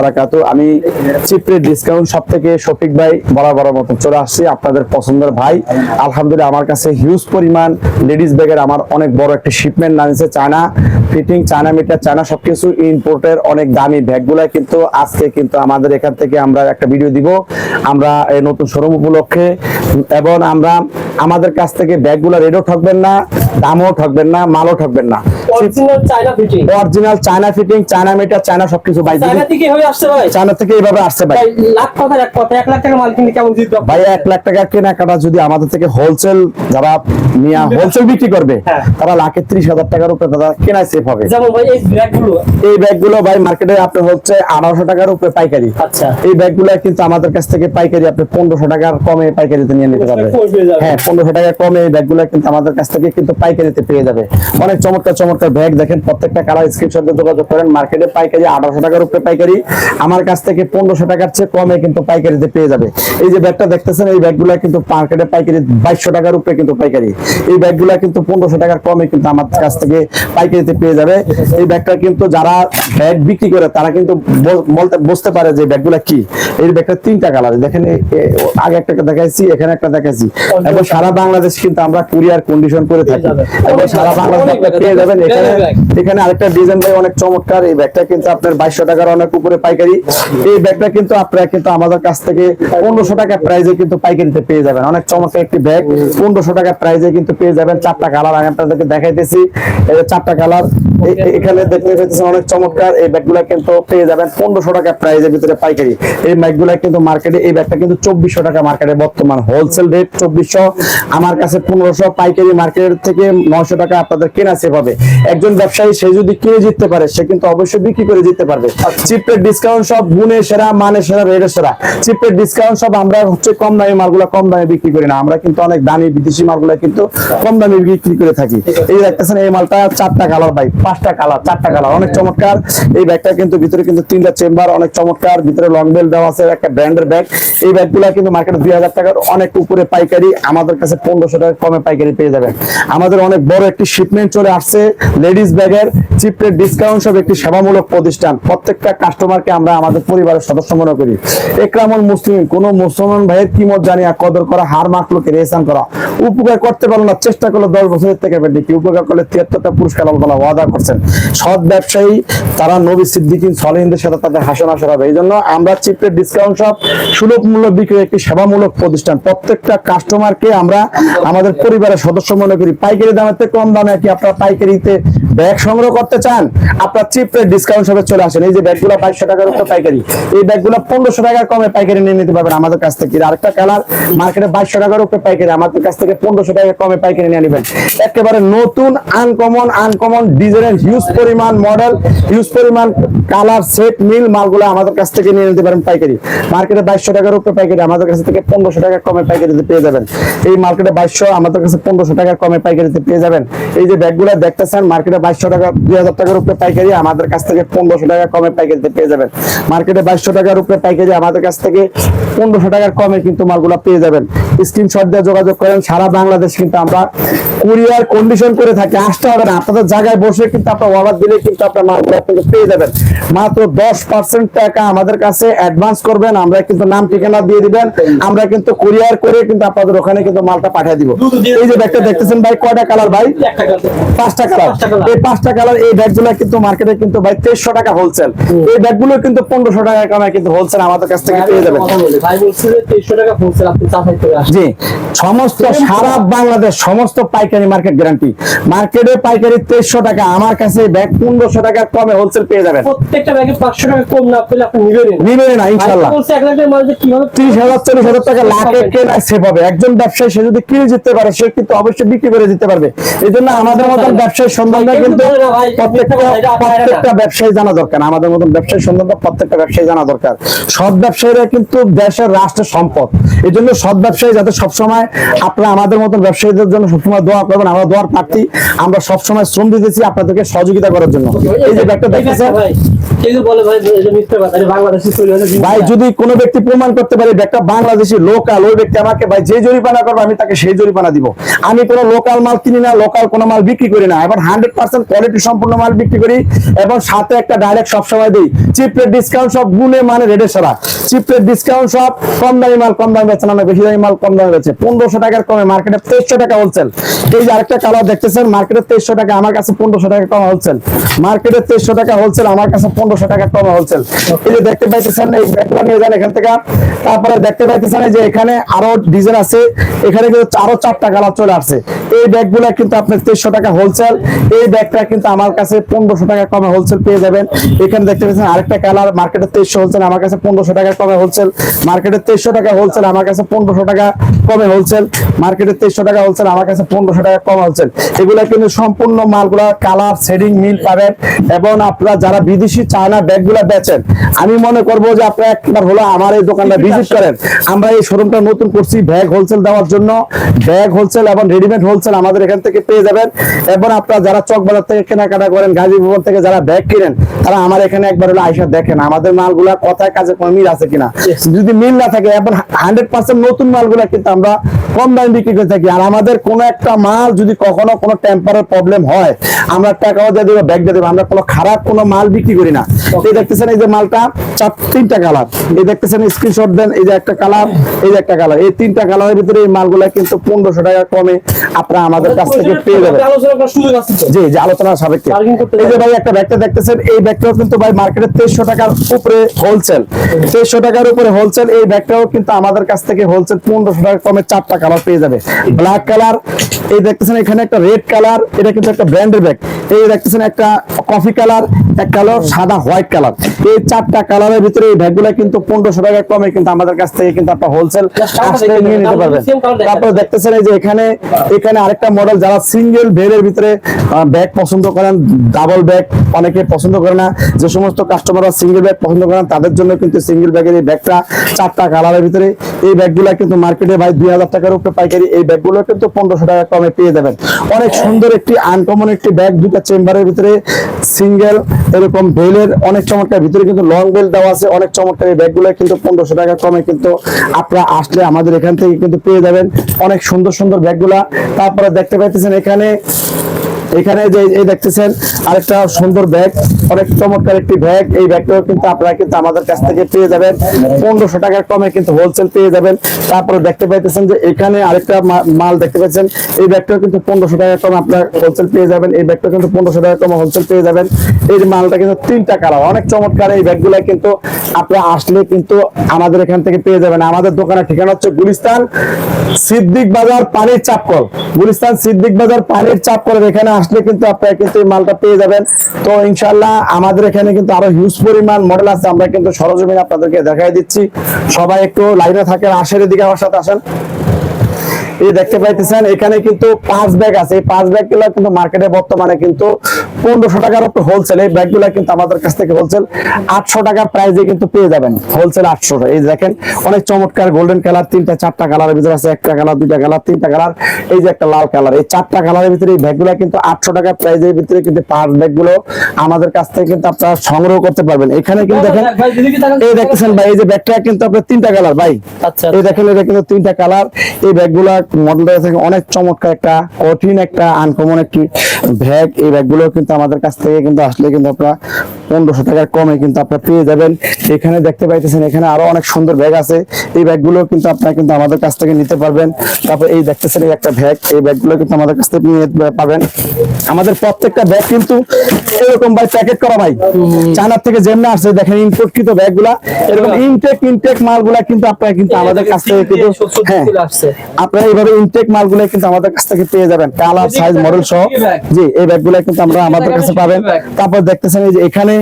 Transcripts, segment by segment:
বারাকাতু আমি চিপরে ডিসকাউন্ট সব থেকে শফিক ভাই বরাবর মতো চলে আসছি আপনাদের পছন্দের ভাই। আলহামদুলিল্লাহ আমার কাছে হিউজ পরিমাণ লেডিস ব্যাগের আমার অনেক বড় একটা shipment নামিয়েছে China. Fitting China meter China সবকিছু ইম্পোর্টের অনেক দামি ব্যাগগুলা কিন্তু আজকে কিন্তু আমাদের এখান থেকে আমরা একটা ভিডিও দিব। আমরা এই নতুন শোরুম উপলক্ষে এবং আমরা আমাদের কাছ থেকে ব্যাগগুলো রেডও ঠকবেন না দামও ঠকবেন না মালও ঠকবেন না। Original China fitting original China fitting China meter China সবকিছু এভাবে আসছে ভাই? চায়না থেকে এইভাবে আসছে ভাই। লাখ কথা এক কথা এক লাখ টাকা মাল কিনলে কেমন জিতবে ভাই এক লাখ টাকার কেনাকাটা যদি আমাদের থেকে হোলসেল যারা নিয়ে হোলসেল বিক্রি করবে হ্যাঁ। তারা লাখে ত্রিশ হাজার টাকার উপরে তারা কেনায় সেফ হবে। যেমন ভাই এই ব্যাগগুলো। এই ব্যাগগুলো ভাই মার্কেটে আপনার হচ্ছে আঠারোশো টাকার উপরে পাইকারি। আচ্ছা। এই ব্যাগগুলো কিন্তু আমাদের কাছ থেকে পাইকারি আপনি পনেরোশো টাকার কমে পাইকারিতে নিয়ে নিতে পারবেন। হ্যাঁ পনেরোশো টাকা কমে এই ব্যাগগুলো কিন্তু আমাদের কাছ থেকে কিন্তু পাইকারিতে পেয়ে যাবে। অনেক চমৎকার চমৎকার ব্যাগ দেখেন প্রত্যেকটা কালার স্ক্রিনশট যোগাযোগ করেন। মার্কেটে পাইকারি আঠারোশো টাকার উপরে পাইকারি। আমার কাছ থেকে পনেরোশো টাকার চেয়ে কমে কিন্তু পাইকারিতে পেয়ে যাবে। এই যে ব্যাগটা দেখতেছেন এই ব্যাগগুলো কিন্তু মার্কেটে পাইকারি বাইশশো টাকার উপরে কিন্তু পাইকারি। এই ব্যাগগুলো কিন্তু পনেরোশো টাকার কমে কিন্তু আমার কাছ থেকে পাইকারিতে পেয়ে যাবে। এই ব্যাগটা কিন্তু যারা ব্যাগ বিক্রি করে তারা কিন্তু বলতে বুঝতে পারে যে ব্যাগগুলো কি। এই ব্যাগটা তিনটা কালার দেখেন আগে একটা দেখাইছি এখানে একটা দেখাইছি। এবং সারা বাংলাদেশ কিন্তু আমরা কুরিয়ার কন্ডিশন করে থাকি। এবং সারা বাংলাদেশ পেয়ে যাবেন এখানে। এখানে আরেকটা ডিজাইন ভাই অনেক চমৎকার এই ব্যাগটা কিন্তু আপনার বাইশশো টাকার অনেক উপরে পাইকারি। এই ব্যাগটা কিন্তু আপনারা কিন্তু আমাদের কাছ থেকে পনেরোশো টাকা প্রাইজে কিন্তু পাইকারিতে পেয়ে যাবেন। অনেক চমৎকার একটি ব্যাগ। পনেরোশো টাকা প্রাইজে কিন্তু পেয়ে যাবেন। চারটা কালার আমি আপনাদেরকে দেখাইতেছি। চারটা কালার এখানে দেখতে পাচ্ছেন অনেক চমৎকার। এই ব্যাগগুলা কিন্তু পেয়ে যাবেন পনেরোশো টাকা প্রাইজের ভিতরে পাইকারি। এই ব্যাগগুলা কিন্তু মার্কেটে এই ব্যাগটা কিন্তু চব্বিশশো টাকা মার্কেটে বর্তমান হোলসেল রেট চব্বিশশো। আমার কাছে পনেরোশো পাইকারি মার্কেট থেকে নয়শো টাকা আপনাদের কেনা সেভাবে একজন ব্যবসায়ী সে যদি কিনে জিততে পারে সে কিন্তু অবশ্যই বিক্রি করে জিততে পারবে। চিপের ডিসকাউন্ট সব গুণে সেরা মানে সেরা, রেটে সেরা। চিপের ডিসকাউন্ট সব আমরা হচ্ছে কম দামি মালগুলো কম দামে বিক্রি করি না। আমরা কিন্তু অনেক দামি বিদেশি মালগুলো কিন্তু কম দামে বিক্রি করে থাকি। এই দেখতেছেন, এই মালটা চারটা কালার ভাই, পাঁচটা কালার চারটা কালার অনেক চমৎকার। এই ব্যাগটা কিন্তু ভিতরে কিন্তু তিনটা চেম্বার অনেক চমৎকার। ভিতরে লং বেল দেওয়া আছে, একটা ব্র্যান্ডের ব্যাগ এই ব্যাগগুলো কিন্তু মার্কেটে দুই হাজার টাকার অনেক উপরে পাইকারি, আমাদের কাছে পনেরোশো টাকা কমে পাইকারি পেয়ে যাবেন। আমাদের অনেক বড় একটি শিপমেন্ট চলে আসছে লেডিস ব্যাগের চিপের ডিসকাউন্ট সব একটি সেবামূলক প্রতিষ্ঠান। প্রত্যেকটা কাস্টমারকে আমরা আমাদের পরিবারের সদস্য মনে করি। একরামুল মুসলিম কোন মুসলমান ভাইয়ের কিমত জানিয়া কদর করা, হার মাকলোকে রেসান করা, উপকার করতে পারল না, চেষ্টা করল দশ বছরের থেকে বেশি কি উপকার করলে তিয়াত্তরটা পুরস্কার আল্লাহ ওয়াদা করছেন। সৎ ব্যবসায়ী, তারা নবী সিদ্দিকিন সলিহিনদের সাথে তাদের হাসন আসর হবে। এই জন্য আমরা চিপের ডিসকাউন্ট সব সুলভ মূল্য বিক্রি একটি সেবামূলক প্রতিষ্ঠান। প্রত্যেকটা কাস্টমারকে আমরা আমাদের পরিবারের সদস্য মনে করি। পাইকারি দামের থেকে কম দামে কি আপনারা পাইকারিতে ব্যাগ সংগ্রহ করতে চান? আপনার চিপের ডিসকাউন্ট সবে চলে আসেন। এই যে ব্যাগগুলো বাইশশো টাকার উপর পাইকারি। এই ব্যাগগুলো পনেরোশো টাকার কমে পাইকারি নিয়ে নিতে পারবেন আমাদের কাছ থেকে। আরেকটা কালার, মার্কেটে বাইশশো টাকার উপরে পাইকারি, আমাদের কাছ থেকে পনেরোশো টাকা কমে পাইকারি নিয়ে নেবেন। একেবারে নতুন আনকমন আনকমন ডিজাইনের হিউজ পরিমাণ মডেল হিউজ পরিমাণ কালার সেট মিল মালগুলো আমাদের কাছ থেকে নিয়ে নিতে পারেন পাইকারি। মার্কেটে বাইশশো টাকার উপরে পাইকারি, আমাদের কাছ থেকে পনেরোশো টাকা কমে পেয়ে যাবেন। এই মার্কেটে বাইশশো, আমাদের কাছে পনেরোশো টাকার কমে পাইকারিতে পেয়ে যাবেন। এই যে ব্যাগগুলো দেখতেছেন, মার্কেটে বাইশশো টাকা, দুই হাজার টাকার উপরে পাইকারি, আমাদের কাছ থেকে পনেরোশো টাকা কমে পাইকারিতে পেয়ে যাবেন। মার্কেটে বাইশশো টাকার উপরে প্যাকেজে আমাদের কাছ থেকে পনেরোশো টাকার কমে কিন্তু মালগুলো পেয়ে যাবেন। স্ক্রিনশট দিয়ে যোগাযোগ করেন, সারা বাংলাদেশ কিন্তু আমরা কুরিয়ার কন্ডিশন করে থাকি আসতে হবে না। আপনাদের জায়গায় বসে কিন্তু আপনার অর্ডার দিলে কিন্তু আপনার মালগুলো কিন্তু পেয়ে যাবেন। মাত্র দশ পার্সেন্ট টাকা আমাদের কাছে অ্যাডভান্স করবেন আমরা কিন্তু নাম ঠিকানা দিয়ে দিবেন আমরা কিন্তু কুরিয়ার করে কিন্তু আপনাদের ওখানে কিন্তু মালটা পাঠিয়ে দিব। এই যে ব্যাগটা দেখতেছেন ভাই কয়টা কালার ভাই? পাঁচটা কালার এই পাঁচটা কালার এই ব্যাগগুলো কিন্তু মার্কেটে কিন্তু ভাই তেইশশো টাকা হোলসেল এই ব্যাগগুলো কিন্তু পনেরোশো টাকা কমে কিন্তু হোলসেল আমাদের কাছ থেকে পেয়ে যাবেন। জি সমস্ত সারা বাংলাদেশ সমস্ত পাইকারি মার্কেট গ্যারান্টি মার্কেটে পাইকারি তেইশশো টাকা আমার কাছে ব্যাগ পনেরোশো টাকার কমে হোলসেল পেয়ে যাবেন। প্রত্যেকটা ব্যাগে পাঁচশো টাকা কম না পেলে আপনি নিবেন নিবেন না ইনশাল্লাহ ত্রিশ হাজার চল্লিশ হাজার টাকা লাখে কেনা সেভ হবে। একজন ব্যবসায়ী সে যদি কিনে জিততে পারে সে কিন্তু অবশ্যই বিক্রি করে দিতে পারবে। এই জন্য আমাদের মতন ব্যবসায়ী সন্ধানটা কিন্তু প্রত্যেকটা ব্যবসায়ী জানা দরকার। আমাদের মতন ব্যবসায়ী সন্ধানটা প্রত্যেকটা ব্যবসায়ী জানা দরকার। সৎ ব্যবসায়ীরা কিন্তু দেশের রাষ্ট্রের সম্পদ। এই জন্য সৎ ব্যবসায়ী যাতে সবসময় আপনারা আমাদের মতন ব্যবসায়ীদের জন্য সবসময় দোয়া করবেন আমরা দোয়ার প্রার্থী। আমরা সবসময় শ্রম দিতেছি আপনাদেরকে সহযোগিতা করার জন্য। এই যে ব্যাগটা দেখতেছেন ভাই যদি কোনো ব্যক্তি প্রমাণ করতে পারে বাংলাদেশি লোকাল, ওই ব্যক্তি আমাকে, ভাই, যে জরিমানা আমি তাকে সেই জরিমানা দিব। আমি কোনো লোকাল মাল কিনি না, লোকাল কোনো মাল বিক্রি করি না। হান্ড্রেড পার্সেন্ট কোয়ালিটি সম্পূর্ণ মাল বিক্রি করি এবং সাথে একটা ডাইরেক্ট সবসময় দিই। চিপ রেট ডিসকাউন্ট সব মানে চিপ রেট ডিসকাউন্ট সব কম দামি মাল, কম দামে বেচে না বেশি দামি মাল, কম দামে পনেরোশো টাকার কমে মার্কেটে তেইশশো টাকা হোলসেল এই যে আরেকটা কালার দেখতেছেন মার্কেটে তেইশশো টাকা, আমার কাছে পনেরোশো টাকা কম হোলসেল মার্কেটে তেইশশো টাকা হোলসেল আমার কাছে পনেরোশো টাকা কম হোলসেল এই যে দেখতে পাইতেছেন, এই ব্যাগটা নিয়ে যান এখান থেকে। তারপরে দেখতে পাইতেছেন যে এখানে আরও ডিজাইন আছে। এখানে কিন্তু আরও চারটা কালার চলে আসছে। এই ব্যাগগুলা কিন্তু আপনার তেইশশো টাকা হোলসেল এই ব্যাগটা কিন্তু আমার কাছে পনেরোশো টাকা কমে হোলসেল পেয়ে যাবেন। এখানে দেখতে পাচ্ছেন, আরেকটা কালার মার্কেটে তেইশশো হোলসেল আমার কাছে পনেরোশো টাকা কমে হোলসেল মার্কেটে তেইশশো টাকা হোলসেল আমার কাছে পনেরোশো টাকা কমে হোলসেল মার্কেটে তেইশশো টাকা হোলসেল আমার কাছে পনেরোশো টাকা কম হোলসেল এগুলা কিন্তু সম্পূর্ণ মালগুলা কালার শেডিং মিল পাবেন। এবং আপনারা যারা বিদেশি চায়না ব্যাগগুলা বেচেন। আমি মনে করব যে আপনারা একবার হলো আমার এই দোকানটা ভিজিট করেন। আমরা এই শোরুমটা নতুন করছি ব্যাগ হোলসেল দেওয়ার জন্য। ব্যাগ হোলসেল এবং রেডিমেড হোলসেল আমাদের এখান থেকে পেয়ে যাবেন। এবং আপনারা যারা চক বাজার থেকে কেনাকাটা করেন গাজীপুর থেকে যারা ব্যাগ কিনেন তারা আমার এখানে একবার হলো আইসা দেখেন। আমাদের মালগুলা কথায় কাজে কোনো মিল আছে কিনা? যদি মিল না থাকে এবং হান্ড্রেড পার্সেন্ট নতুন মালগুলা কিন্তু আমরা কম দামে বিক্রি করে থাকি। আর আমাদের কোনো একটা মাল যদি কখনো কোনো টেম্পারের প্রবলেম হয় আমরা টাকাও দিয়ে দেবো ব্যাগ দিয়ে দেবো। আমরা কোনো খারাপ কোনো মাল বিক্রি করি না। এই দেখতেছেন এই যে মালটা চার তিনটা কালার। এই দেখতেছেন স্ক্রিনশট দেন এই যে একটা কালার এই যে একটা কালার। এই তিনটা কালারের ভিতরে এই মালগুলা কিন্তু পনেরোশো টাকা কমে আপনারা আমাদের কাছ থেকে পেয়ে যাবেন। আলোচনা জি যে আলোচনার সাপেক্ষে। এই যে ভাই একটা ব্যাগটা দেখতেছেন এই ব্যাগটাও কিন্তু ভাই মার্কেটে তেইশশো টাকার উপরে হোলসেল তেইশশো টাকার উপরে হোলসেল এই ব্যাগটাও কিন্তু আমাদের কাছ থেকে হোলসেল পনেরোশো টাকা কমে চারটা কালার পেয়ে যাবে। ব্ল্যাক কালার এই দেখতেছেন এখানে একটা রেড কালার এটা কিন্তু একটা ব্র্যান্ডের ব্যাগ এই দেখতেছেন একটা কফি কালার একটা হলো সাদা হোয়াইট কালার এই চারটা কালারের ভিতরে এই ব্যাগগুলো কিন্তু পনেরোশো টাকা কমে কিন্তু আমাদের কাছ থেকে কিন্তু আপনার হোলসেল নিয়ে নিতে পারবেন। তারপরে দেখতেছেন এই যে এখানে এখানে আরেকটা মডেল যারা সিঙ্গেল বেডের ভিতরে ব্যাগ পছন্দ করেন ডাবল ব্যাগ অনেকে পছন্দ করে না যে সমস্ত কাস্টমাররা সিঙ্গেল ব্যাগ পছন্দ করেন তাদের জন্য কিন্তু সিঙ্গেল ব্যাগের এই ব্যাগটা চারটা কালারের ভিতরে এই ব্যাগগুলা কিন্তু মার্কেটে ভাই দুই হাজার টাকার উপরে পাইকারি এই ব্যাগগুলো কিন্তু পনেরোশো টাকা কমে পেয়ে যাবেন। অনেক সুন্দর একটি আনকমন একটি ব্যাগ দুটা চেম্বারের ভিতরে সিঙ্গেল এরকম বেলের অনেক চমৎকার, ভিতরে কিন্তু লং বেল দেওয়া আছে, অনেক চমৎকার এই ব্যাগগুলো কিন্তু পনেরোশো টাকা কমে কিন্তু আপনারা আসলে আমাদের এখান থেকে কিন্তু পেয়ে যাবেন। অনেক সুন্দর সুন্দর ব্যাগগুলা তারপরে দেখতে পাইতেছেন এখানে এখানে যে এই দেখতেছেন, আরেকটা সুন্দর ব্যাগ অনেক চমৎকার একটি ব্যাগ এই ব্যাগটাও কিন্তু আপনারা কিন্তু আমাদের কাছ থেকে পেয়ে যাবেন। পনেরোশো টাকার কমে কিন্তু হোলসেল পেয়ে যাবেন। তারপরে দেখতে পাইতেছেন যে এখানে আরেকটা মাল দেখতে পাচ্ছেন। এই ব্যাগটাও কিন্তু পনেরোশো টাকার কমে আপনার হোলসেল পেয়ে যাবেন। এই ব্যাগটা কিন্তু পনেরোশো টাকার কমে হোলসেল পেয়ে যাবেন। এই মালটা কিন্তু তিনটা কালার অনেক চমৎকার এই ব্যাগগুলা কিন্তু আপনারা আসলে কিন্তু আমাদের এখান থেকে পেয়ে যাবেন। আমাদের দোকানের ঠিকানা হচ্ছে গুলিস্তান সিদ্দিক বাজার পানির চাপকল। গুলিস্তান সিদ্দিক বাজার পানির চাপকলের এখানে আসলে কিন্তু আপনারা কিন্তু এই মালটা পেয়ে যাবেন। তো ইনশাল্লাহ আমাদের এখানে কিন্তু আরও হিউজ পরিমাণ মডেল আছে, আমরা কিন্তু সরজমিন আপনাদেরকে দেখাই দিচ্ছি। সবাই একটু লাইনে থাকেন আশের দিকে আমার সাথে আসেন। এই দেখতে পাইতেছেন এখানে কিন্তু পাঁচ ব্যাগ আছে। এই পাঁচ ব্যাগগুলা কিন্তু মার্কেটে বর্তমানে কিন্তু পনেরোশো টাকার উপরে হোলসেল এই ব্যাগগুলা কিন্তু আমাদের কাছ থেকে হোলসেল আটশো টাকার প্রাইসে কিন্তু পেয়ে যাবেন হোলসেল আটশো এই দেখেন অনেক চমৎকার গোল্ডেন কালার তিনটা চারটা কালারের ভিতরে আছে একটা কালার দুইটা কালার তিনটা কালার এই যে একটা লাল কালার এই চারটা কালারের ভিতরে এই ব্যাগগুলা কিন্তু আটশো টাকার প্রাইসের ভিতরে কিন্তু পাঁচ ব্যাগগুলো আমাদের কাছ থেকে কিন্তু আপনারা সংগ্রহ করতে পারবেন। এখানে কিন্তু দেখেন এই দেখতেছেন ভাই এই যে ব্যাগটা কিন্তু আপনার তিনটা কালার ভাই। আচ্ছা এই দেখেন এটা কিন্তু তিনটা কালার এই ব্যাগগুলো মডেলটা থেকে অনেক চমৎকার একটা, কঠিন একটা আনকমন একটি ব্যাগ এই ব্যাগগুলো কিন্তু আমাদের কাছ থেকে কিন্তু আসলে কিন্তু আপনারা পনেরোশো টাকার কমে কিন্তু আপনারা পেয়ে যাবেন। এখানে দেখতে পাইতেছেন এখানে আরও অনেক সুন্দর ব্যাগ আছে। এই ব্যাগগুলো কিন্তু আপনারা কিন্তু আমাদের কাছ থেকে নিতে পারবেন। তারপর এই দেখতেছেন এই একটা ব্যাগ। এই ব্যাগগুলো কিন্তু আমাদের কাছ থেকে নিয়ে পাবেন। আমাদের প্রত্যেকটা ব্যাগ কিন্তু এরকম ভাই প্যাকেট করা ভাই। চায়নার থেকে যেমন আসছে দেখেন ইম্পোর্টকৃত ব্যাগগুলা। এরকম ইনটেক ইনটেক মালগুলা কিন্তু আপনারা কিন্তু আমাদের কাছ থেকে কিন্তু হ্যাঁ। আপনারা এইভাবে ইনটেক মালগুলো কিন্তু আমাদের কাছ থেকে পেয়ে যাবেন। কালার সাইজ মডেল সহ। জি এই ব্যাগগুলো কিন্তু আমরা আমাদের কাছে পাবেন। তারপর দেখতেছেন এই যে এখানে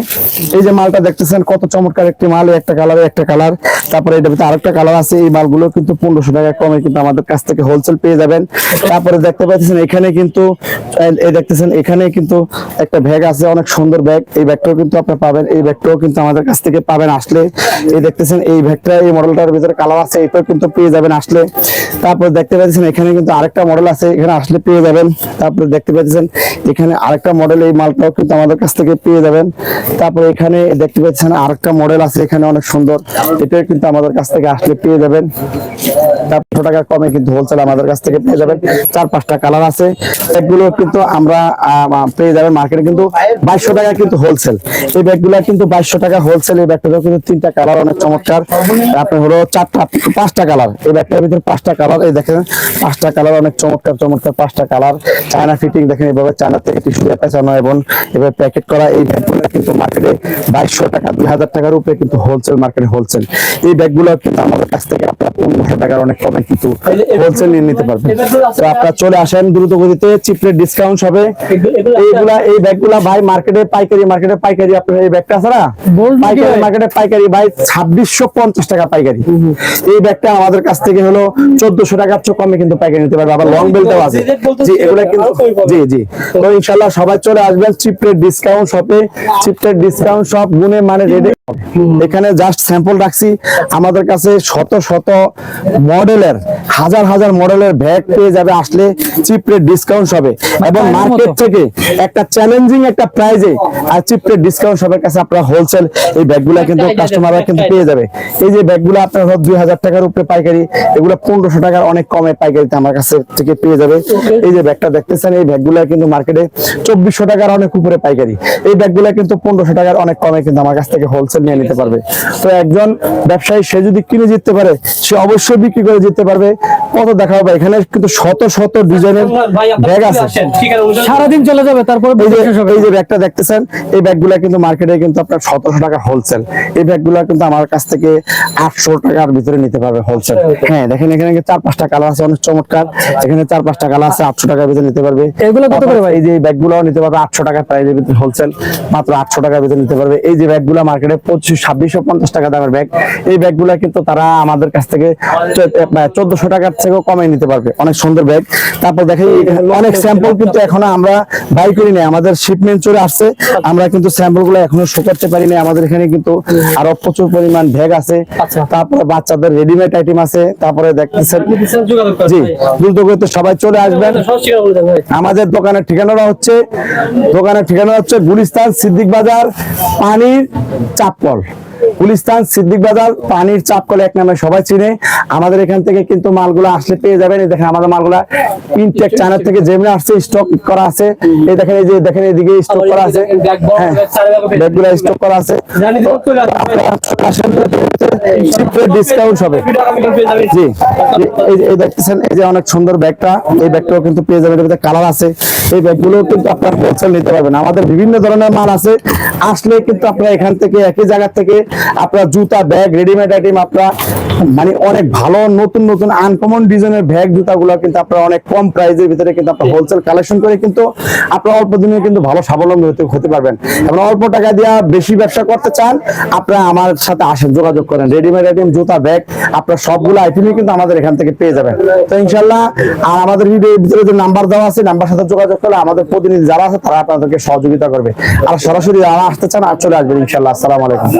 এই যে মালটা দেখতেছেন, কত চমৎকার একটি মাল একটা কালার একটা কালার তারপরে এটা ভিতরে আরেকটা কালার আছে, এই মালগুলো কিন্তু পনেরোশো টাকা কমে কিন্তু আমাদের কাছ থেকে হোলসেল পেয়ে যাবেন। তারপরে দেখতে পাচ্ছেন, এখানে কিন্তু, এই- দেখতেছেন, এখানে কিন্তু একটা ব্যাগ আছে, অনেক সুন্দর ব্যাগ এই ব্যাগটাও কিন্তু আপনি পাবেন, এই ব্যাগটাও কিন্তু আমাদের কাছ থেকে পাবেন আসলে। এই দেখতেছেন, এই ব্যাগটা এই মডেলটার ভিতরে কালার আছে, এটাও কিন্তু পেয়ে যাবেন আসলে। তারপর দেখতে পাচ্ছেন, এখানে কিন্তু আরেকটা মডেল আছে, এখানে আসলে পেয়ে যাবেন। তারপরে দেখতে পাচ্ছেন, এখানে আরেকটা মডেল এই মালটাও কিন্তু আমাদের কাছ থেকে পেয়ে যাবেন। তারপরে এখানে দেখতে পাচ্ছেন আরেকটা মডেল আছে, এখানে অনেক সুন্দর। এটা কিন্তু আমাদের কাছ থেকে আসলে পেয়ে যাবেন। চারশো টাকা কমে কিন্তু হোলসেল আমাদের কাছ থেকে পেয়ে যাবেন। চার, পাঁচটা কালার আছে। এগুলো কিন্তু আমরা পেয়ে যাবেন মার্কেটে কিন্তু বাইশশো টাকা কিন্তু হোলসেল এই ব্যাগগুলো কিন্তু বাইশশো টাকা হোলসেল এই ব্যাগটাতে কিন্তু তিনটা কালার অনেক চমৎকার। আপনার হলো চারটা, পাঁচটা কালার এই ব্যাগটার ভিতরে পাঁচটা কালার এই দেখেন, পাঁচটা কালার অনেক চমৎকার চমৎকার পাঁচটা কালার চায়না ফিটিং দেখেন, এভাবে চায়না থেকে টিস্যু পেঁচানো এবং এভাবে প্যাকেট করা এই ব্যাগগুলো কিন্তু মার্কেটে বাইশশো টাকা, দুই হাজার টাকার উপরে কিন্তু হোলসেল মার্কেটে হোলসেল এই ব্যাগগুলো কিন্তু আমাদের কাছ থেকে আপনার পনেরোশো টাকার অনেক কমে কিন্তু হোলসেল নিয়ে নিতে পারবেন। তো আপনারা চলে আসেন দ্রুত গতিতে চিপের ডিসকাউন্ট হবে। এইগুলা এই ব্যাগগুলা ভাই মার্কেটে পাইকারি মার্কেটে পাইকারি আপনার এই ব্যাগটা আছে না? পাইকারি মার্কেটে পাইকারি ভাই ছাব্বিশশো পঞ্চাশ টাকা পাইকারি। এই ব্যাগটা আমাদের কাছ থেকে হলো চোদ্দশো টাকার চেয়ে কমে কিন্তু পাইকারি নিতে পারবে। আবার লং বেলটাও আছে। জি এগুলা কিন্তু জি জি। তো ইনশাল্লাহ সবাই চলে আসবেন চিপের ডিসকাউন্ট শপে চিপের ডিসকাউন্ট শপ গুনে মানে রেডি এখানে জাস্ট স্যাম্পল রাখছি। আমাদের কাছে শত শত মডেলের হাজার হাজার মডেলের ব্যাগ পেয়ে যাবে আসলে চিপ রেট ডিসকাউন্ট হবে এবং মার্কেট থেকে একটা চ্যালেঞ্জিং একটা প্রাইজে আর চিপ রেট ডিসকাউন্ট সবার কাছে আপনারা হোলসেল এই ব্যাগগুলা কিন্তু কাস্টমাররা কিন্তু পেয়ে যাবে। এই যে ব্যাগগুলো আপনার ধর দুই হাজার টাকার উপরে পাইকারি এগুলো পনেরোশো টাকার অনেক কমে পাইকারিতে আমার কাছে থেকে পেয়ে যাবে। এই যে ব্যাগটা দেখতেছেন এই ব্যাগগুলো কিন্তু মার্কেটে চব্বিশশো টাকার অনেক উপরে পাইকারি। এই ব্যাগগুলো কিন্তু পনেরোশো টাকার অনেক কমে কিন্তু আমার কাছ থেকে হোলসেল নিয়ে নিতে পারবে। তো একজন ব্যবসায়ী সে যদি কিনে জিততে পারে সে অবশ্যই বিক্রি করে জিততে পারবে। কত দেখা হবে? এখানে কিন্তু শত শত ডিজাইনের ব্যাগ আছে। সারাদিন চলে যাবে তারপরে এই যে ব্যাগটা দেখতেছেন এই ব্যাগগুলো কিন্তু মার্কেটে কিন্তু আপনার সতেরোশো টাকা হোলসেল এই ব্যাগগুলো কিন্তু আমার কাছ থেকে আটশো টাকার ভিতরে নিতে পারবে হোলসেল হ্যাঁ দেখেন এখানে চার পাঁচটা কালার আছে অনেক চমৎকার। এখানে চার পাঁচটা কালার আছে আটশো টাকার ভিতরে নিতে পারবে। এগুলো কত করে ভাই? এই যে ব্যাগগুলো নিতে পারবে আটশো টাকা প্রাইজের ভিতরে হোলসেল মাত্র আটশো টাকার ভিতরে নিতে পারবে। এই যে ব্যাগগুলো মার্কেটে পঁচিশ ছাব্বিশশো পঞ্চাশ টাকা দামের ব্যাগ। এই ব্যাগগুলো কিন্তু তারা আমাদের কাছ থেকে চোদ্দশো টাকার থেকেও কমে নিতে পারবে। অনেক সুন্দর ব্যাগ তারপর দেখেন অনেক স্যাম্পল কিন্তু এখনও আমরা বাই করি নাই। আমাদের শিপমেন্ট চলে আসছে। আমরা কিন্তু স্যাম্পলগুলো এখনও শো করতে পারি নাই। আমাদের এখানে কিন্তু আরও প্রচুর পরিমাণ ব্যাগ আছে। আচ্ছা। তারপরে বাচ্চাদের রেডিমেড আইটেম আছে। তারপরে দেখতেছেন জি। দ্রুত সবাই চলে আসবেন। আমাদের দোকানের ঠিকানাটা হচ্ছে দোকানের ঠিকানা হচ্ছে গুলিস্তান সিদ্দিক বাজার পানির চাপকল গুলিস্তান সিদ্দিক বাজার পানির চাপকল এক নামে সবাই চিনে। আমাদের এখান থেকে কিন্তু মালগুলো আসলে পেয়ে যাবেন। এই দেখেন আমাদের মালগুলা ইনটেক চায়না থেকে যেমনি আসছে স্টক করা আছে। এই দেখেন এই যে দেখেন এদিকে স্টক করা আছে। হ্যাঁ ব্যাগগুলো স্টক করা আছে। জানি তো চলে আসেন ডিসকাউন্ট হবে। জি জি, এই দেখতেছেন এই যে অনেক সুন্দর ব্যাগটা। এই ব্যাগটাও কিন্তু পেয়ে যাবেন। এটাতে কালার আছে। এই ব্যাগগুলো কিন্তু আপনার হোলসেল নিতে পারবেন। আমাদের বিভিন্ন ধরনের মাল আছে। আসলে কিন্তু আপনারা এখান থেকে একই জায়গা থেকে আপনারা জুতা ব্যাগ রেডিমেড আইটেম আপনারা মানে অনেক ভালো নতুন নতুন আনকমন ডিজাইনের ব্যাগ জুতাগুলো কিন্তু আপনারা অনেক কম প্রাইসের ভিতরে কিন্তু আপনারা হোলসেল কালেকশন করে কিন্তু আপনারা অল্প দিনে কিন্তু ভালো স্বাবলম্বী হতে হতে পারবেন। এবং অল্প টাকা দিয়ে বেশি ব্যবসা করতে চান, আপনারা আমার সাথে আসেন, যোগাযোগ করেন। রেডিমেড আইটেম জুতা ব্যাগ আপনার সবগুলো আইটেমই কিন্তু আমাদের এখান থেকে পেয়ে যাবেন। তো ইনশাল্লাহ আর আমাদের ভিডিওর ভিতরে যে নাম্বার দেওয়া আছে নাম্বার সাথে যোগাযোগ করলে আমাদের প্রতিনিধি যারা আছে তারা আপনাদেরকে সহযোগিতা করবে। আর সরাসরি যারা আসতে চান, আর চলে আসবেন ইনশাল্লাহ আসসালামু আলাইকুম।